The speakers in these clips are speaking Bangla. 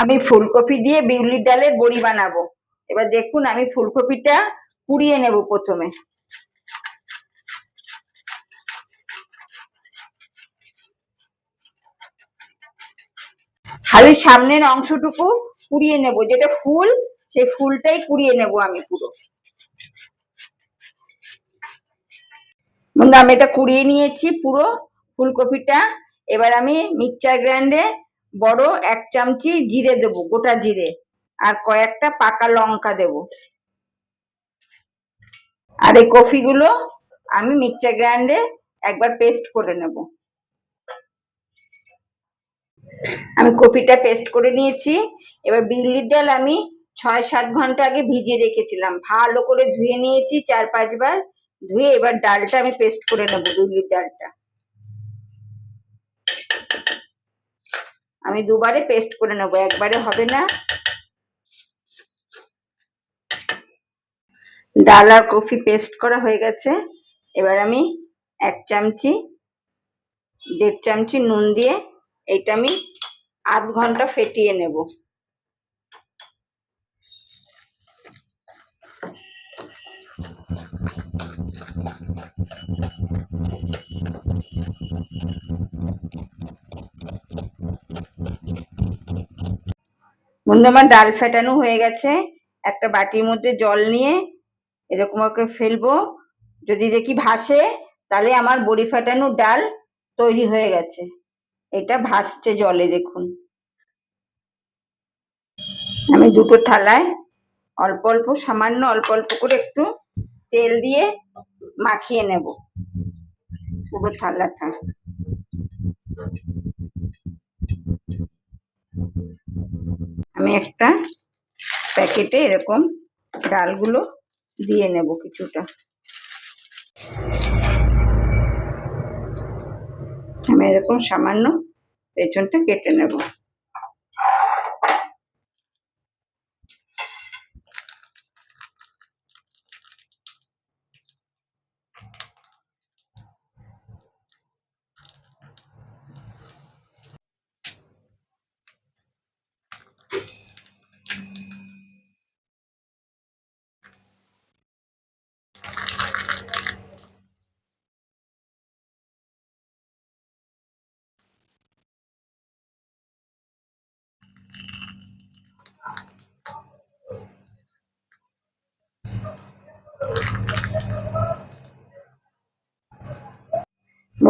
আমি ফুলকপি দিয়ে বিউলির ডালের বড়ি বানাবো। এবার দেখুন, আমি ফুলকপিটা কুড়িয়ে নেব প্রথমে। খালি সামনের অংশটুকু কুড়িয়ে নেব, যেটা ফুল, সেই ফুলটাই কুড়িয়ে নেব আমি পুরো। বন্ধু আমি এটা কুড়িয়ে নিয়েছি পুরো ফুলকপিটা। এবার আমি মিক্সচার গ্রাইন্ডে বড় এক চামচি জিরে দেব, গোটা জিরে, আর কয়েকটা পাকা লঙ্কা দেব। আর এই কফিগুলো আমি মিক্সচার গ্রাইন্ডে একবার পেস্ট করে নেব। আমি কপিটা পেস্ট করে নিয়েছি। এবার বিউলির ডাল আমি ছয় সাত ঘণ্টা আগে ভিজিয়ে রেখেছিলাম। ভালো করে ধুয়ে নিয়েছি চার পাঁচবার। ধুয়ে এবার ডালটা আমি পেস্ট করে নেব বিউলির ডালটা। আমি দুবারে পেস্ট করে নেব, একবারে হবে না। ডাল আর কফি পেস্ট করা হয়ে গেছে। এবার আমি এক চামচি, দেড় চামচি নুন দিয়ে এটা আমি আধ ঘণ্টা ফেটিয়ে নেব। বন্ধু, আমার ডাল ফেটানো হয়ে গেছে। একটা বাটির মধ্যে জল নিয়ে এরকম ওকে ফেলব। যদি দেখি ভাসে, তাহলে আমার বড়ি ফাটানো ডাল তৈরি হয়ে গেছে। এটা ভাসছে জলে, দেখুন। আমি দুটো থালায় অল্প অল্প, সামান্য অল্প অল্প করে একটু তেল দিয়ে মাখিয়ে নেব পুরো থালাটা। আমি একটা প্যাকেটে এরকম ডালগুলো দিয়ে নেব কিছুটা। আমি এরকম সামান্য পেছনটা কেটে নেব।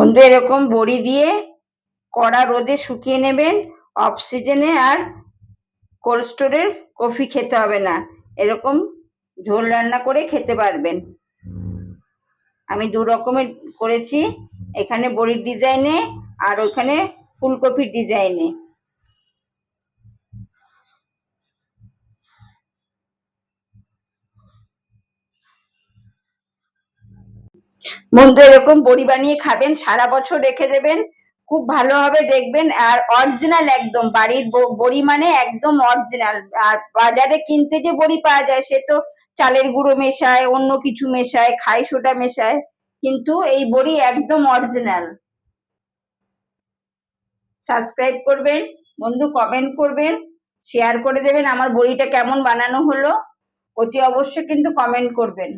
বন্ধু এরকম বড়ি দিয়ে কড়া রোদে শুকিয়ে নেবেন অফ সিজনে আর কোল্ড স্টোরের কফি খেতে হবে না। এরকম ঝোল রান্না করে খেতে পারবেন। আমি দু রকমের করেছি। এখানে বড়ির ডিজাইনে আর ওখানে ফুলকপির ডিজাইনে বন্ধু এরকম বড়ি বানিয়ে খাবেন, সারা বছর রেখে দেবেন, খুব ভালো হবে দেখবেন। আর অরিজিনাল একদম, বাড়ির বড়ি মানে একদম অরিজিনাল আর বাজারে কিনতে যে বড়ি পাওয়া যায়, সে তো চালের গুঁড়ো মেশায়, অন্য কিছু মেশায়, খাই সোটা মেশায়, কিন্তু এই বড়ি একদম অরিজিনাল সাবস্ক্রাইব করবেন, বন্ধু কমেন্ট করবেন শেয়ার করে দেবেন আমার বড়িটা কেমন বানানো হলো, অতি অবশ্যই কিন্তু কমেন্ট করবেন।